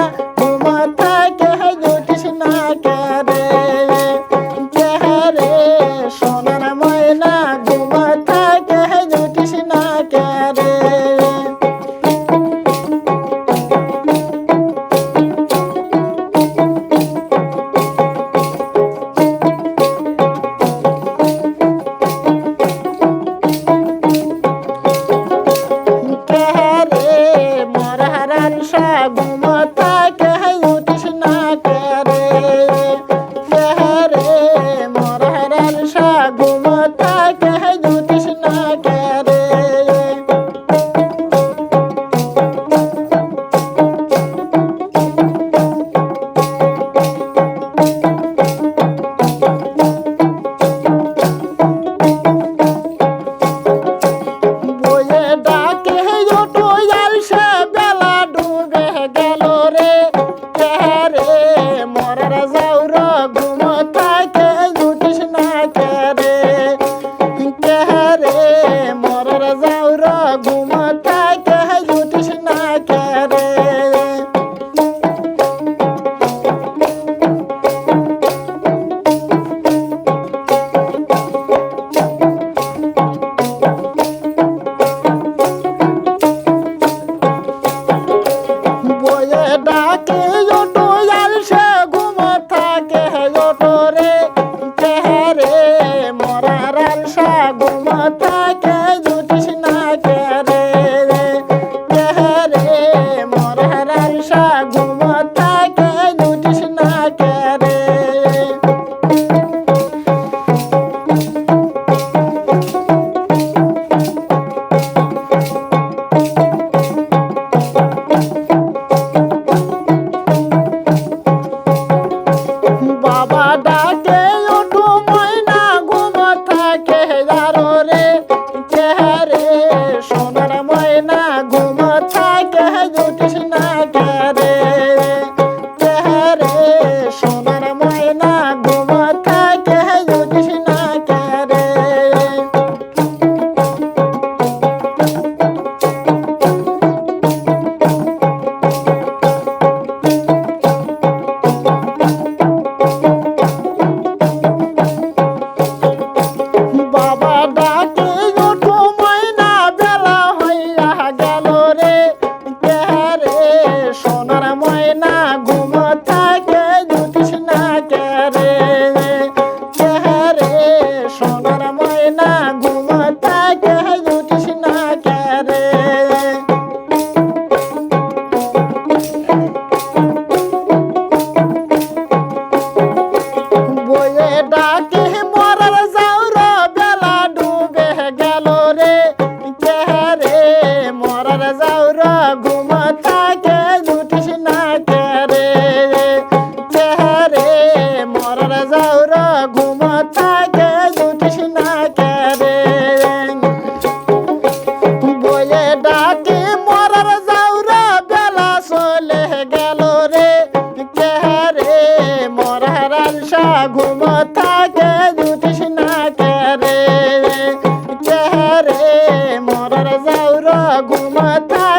Música ঘুম থাকে রে? মরার ঘুম থাকে দুটিস না কে রে? মরার যাওরা ঘুম থাকে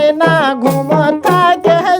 যায় না ঘুমতা যায়